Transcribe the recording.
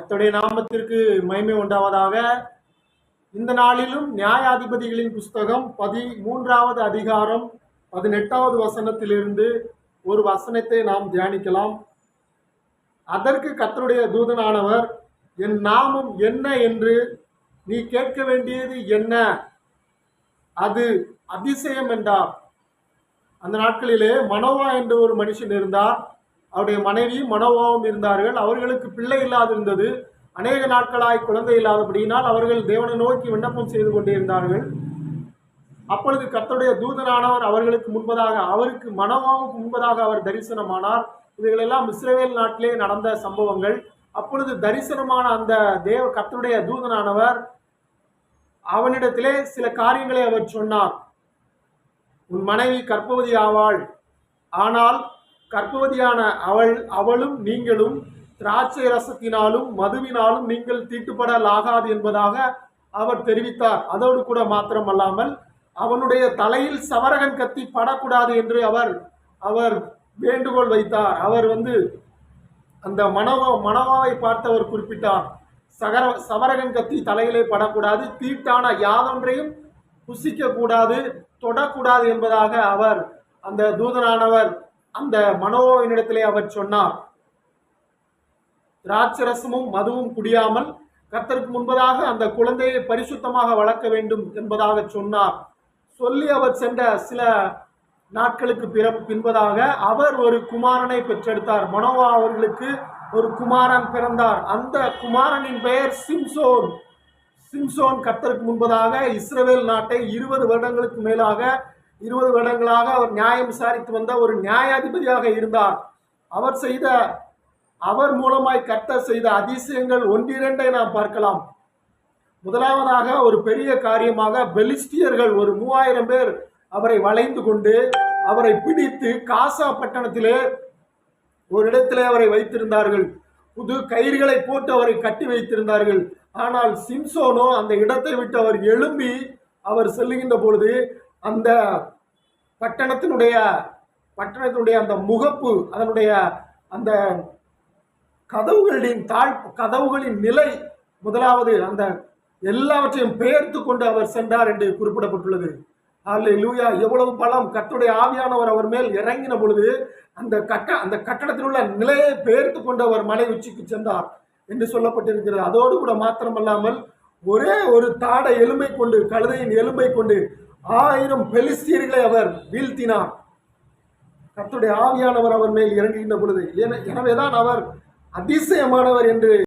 அத்துடைய நாமத்திற்கு மகிமை உண்டாவதாக. இந்த நாளிலும் நியாயாதிபதிகளின் புஸ்தகம் பதி மூன்றாவது அதிகாரம் பதினெட்டாவது வசனத்திலிருந்து ஒரு வசனத்தை நாம் தியானிக்கலாம். அதற்கு கத்தருடைய தூதனானவர் என் நாமம் என்ன என்று நீ கேட்க வேண்டியது என்ன? அது அதிசயம் என்றார். அந்த நாட்களிலே மனோவா என்ற ஒரு மனுஷன் இருந்தார். அவருடைய மனைவியும் மனோபாவம் இருந்தார்கள். அவர்களுக்கு பிள்ளை இல்லாதிருந்தது. அநேக நாட்களாய் குழந்தை இல்லாதபடியினால் அவர்கள் தேவனை நோக்கி விண்ணப்பம் செய்து கொண்டிருந்தார்கள் அப்பொழுது கத்தருடைய தூதனானவர் அவர்களுக்கு முன்பதாக அவருக்கு மனோவாவுக்கு முன்பதாக அவர் தரிசனமானார். இவைகளெல்லாம் இஸ்ரேல் நாட்டிலே நடந்த சம்பவங்கள். அப்பொழுது தரிசனமான அந்த தேவ கத்தருடைய தூதனானவர் அவனிடத்திலே சில காரியங்களை அவர் சொன்னார். உன் மனைவி கற்பவதி ஆவாள். ஆனால் கர்ப்பவதியான அவள் அவளும் நீங்களும் திராட்சை ரசத்தினாலும் மதுவினாலும் நீங்கள் தீட்டுப்படலாகாது என்பதாக அவர் தெரிவித்தார். அதோடு கூட மாத்திரமல்லாமல் அவனுடைய தலையில் சவரகன் கத்தி படக்கூடாது என்று அவர் அவர் வேண்டுகோள் வைத்தார். அவர் வந்து அந்த மனவா மனவாவை பார்த்தவர் குறிப்பிட்டார். சகர சவரகன் கத்தி தலையிலே படக்கூடாது தீட்டான யாதொன்றையும் புசிக்கக்கூடாது தொடக்கூடாது என்பதாக அவர் அந்த தூதனானவர் அந்த மனோவினிடத்திலே அவர் சொன்னார் திராட்சரசமும் மதுவும் குடியாமல் கர்த்தருக்கு முன்பதாக அந்த குழந்தையை பரிசுத்தமாக வளர்க்க வேண்டும் என்பதாக சொன்னார். சொல்லி அவர் சென்ற சில நாட்களுக்கு பிற பின்பதாக அவர் ஒரு குமாரனை பெற்றெடுத்தார். மனோவா அவர்களுக்கு ஒரு குமாரன் பிறந்தார். அந்த குமாரனின் பெயர் சிம்சோன். சிம்சோன் கர்த்தருக்கு முன்பதாக இஸ்ரவேல் நாட்டை இருபது வருடங்களுக்கு மேலாக இருபது வருடங்களாக அவர் நியாயம் விசாரித்து வந்த ஒரு நியாயாதிபதியாக இருந்தார். அவர் செய்த அவர் மூலமாய் கர்த்தர் செய்த அதிசயங்கள் ஒன்றிரண்டை நாம் பார்க்கலாம். முதலாவதாக ஒரு பெரிய காரியமாக பெலிஸ்டியர்கள் ஒரு மூவாயிரம் பேர் அவரை வளைந்து கொண்டு அவரை பிடித்து காசா பட்டணத்திலே ஒரு இடத்திலே அவரை வைத்திருந்தார்கள். புது கயிறுகளை போட்டு அவரை கட்டி வைத்திருந்தார்கள். ஆனால் சிம்சோனோ அந்த இடத்தை விட்டு அவர் எழும்பி அவர் செல்லுகின்ற பொழுது அந்த பட்டணத்தினுடைய பட்டணத்தினுடைய அந்த முகப்பு அதனுடைய அந்த கதவுகளின் தாழ் கதவுகளின் நிலை முதலாவது அந்த எல்லாவற்றையும் பெயர்த்து கொண்டு அவர் சென்றார் என்று குறிப்பிடப்பட்டுள்ளது. அல்ல லூயா எவ்வளவு பலம். கத்துடைய ஆவியானவர் அவர் மேல் இறங்கின பொழுது அந்த கட்ட அந்த கட்டடத்தில் உள்ள நிலையை பெயர்த்து கொண்டு அவர் மலை உச்சிக்கு சென்றார் என்று சொல்லப்பட்டிருக்கிறது. அதோடு கூட மாத்திரமல்லாமல் ஒரே ஒரு தாடை எலும்பை கொண்டு கழுதையின் எலும்பை கொண்டு ஆயிரம் பெலிஸ்தீர்களை அவர் வீழ்த்தினார். கத்துடைய ஆவியானவர் அவர் மேல் இறங்குகின்ற பொழுது. என- எனவேதான் அவர் அதிசயமானவர் என்று